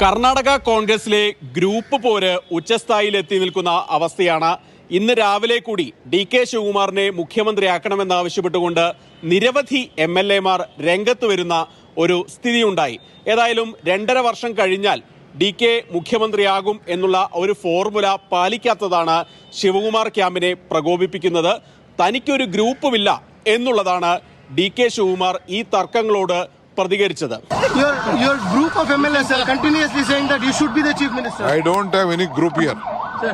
കർണാടക കോൺഗ്രസിലെ ഗ്രൂപ്പ് പോര് ഉച്ചസ്ഥായിയിൽ എത്തി നിൽക്കുന്ന അവസ്ഥയാണ് ഇന്ന് രാവിലെ കൂടി ഡി കെ ശിവകുമാറിനെ മുഖ്യമന്ത്രിയാക്കണമെന്നാവശ്യപ്പെട്ടുകൊണ്ട് നിരവധി എം എൽ എമാർ രംഗത്ത് വരുന്ന ഒരു സ്ഥിതിയുണ്ടായി. ഏതായാലും രണ്ടര വർഷം കഴിഞ്ഞാൽ ഡി കെ മുഖ്യമന്ത്രിയാകും എന്നുള്ള ഒരു ഫോർമുല പാലിക്കാത്തതാണ് ശിവകുമാർ ക്യാമ്പിനെ പ്രകോപിപ്പിക്കുന്നത്. തനിക്കൊരു ഗ്രൂപ്പുമില്ല എന്നുള്ളതാണ് ഡി കെ ശിവകുമാർ ഈ തർക്കങ്ങളോട് പ്രതികരിച്ചത്.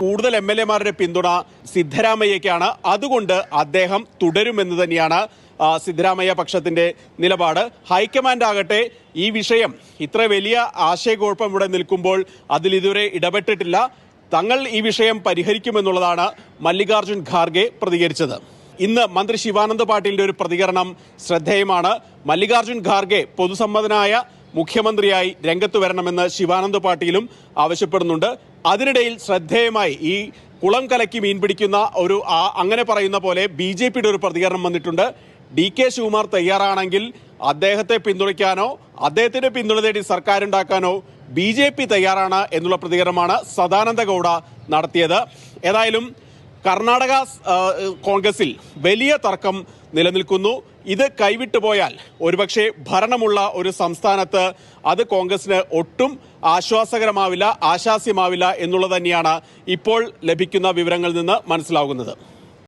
കൂടുതൽ എം എൽ എമാരുടെ പിന്തുണ സിദ്ധരാമയ്യക്കാണ് അതുകൊണ്ട് അദ്ദേഹം തുടരുമെന്ന് തന്നെയാണ് സിദ്ധരാമയ്യ പക്ഷത്തിന്റെ നിലപാട്. ഹൈക്കമാൻഡ് ആകട്ടെ ഈ വിഷയം ഇത്ര വലിയ ആശയക്കുഴപ്പം ഇവിടെ നിൽക്കുമ്പോൾ അതിൽ ഇതുവരെ ഇടപെട്ടിട്ടില്ല. തങ്ങൾ ഈ വിഷയം പരിഹരിക്കുമെന്നുള്ളതാണ് മല്ലികാർജുൻ ഖാർഗെ പ്രതികരിച്ചത്. ഇന്ന് മന്ത്രി ശിവാനന്ദ പാട്ടീലിന്റെ ഒരു പ്രതികരണം ശ്രദ്ധേയമാണ്. മല്ലികാർജുൻ ഖാർഗെ പൊതുസമ്മതനായ മുഖ്യമന്ത്രിയായി രംഗത്ത് വരണമെന്ന് ശിവാനന്ദ പാട്ടീലും ആവശ്യപ്പെടുന്നുണ്ട്. അതിനിടയിൽ ശ്രദ്ധേയമായി ഈ കുളം കലക്കി മീൻ പിടിക്കുന്ന ഒരു അങ്ങനെ പറയുന്ന പോലെ ബി ജെ പിയുടെ ഒരു പ്രതികരണം വന്നിട്ടുണ്ട്. ഡി കെ ശിവകുമാർ തയ്യാറാണെങ്കിൽ അദ്ദേഹത്തെ പിന്തുണയ്ക്കാനോ അദ്ദേഹത്തിന്റെ പിന്തുണ തേടി സർക്കാർ ഉണ്ടാക്കാനോ ബി ജെ പി തയ്യാറാണ് എന്നുള്ള പ്രതികരണമാണ് സദാനന്ദ ഗൗഡ നടത്തിയത്. ഏതായാലും കർണാടക കോൺഗ്രസിൽ വലിയ തർക്കം നിലനിൽക്കുന്നു. ഇത് കൈവിട്ടു പോയാൽ ഒരുപക്ഷെ ഭരണമുള്ള ഒരു സംസ്ഥാനത്ത് അത് കോൺഗ്രസിന് ഒട്ടും ആശ്വാസകരമാവില്ല ആശാസ്യമാവില്ല എന്നുള്ളത് തന്നെയാണ് ഇപ്പോൾ ലഭിക്കുന്ന വിവരങ്ങളിൽ നിന്ന് മനസ്സിലാകുന്നത്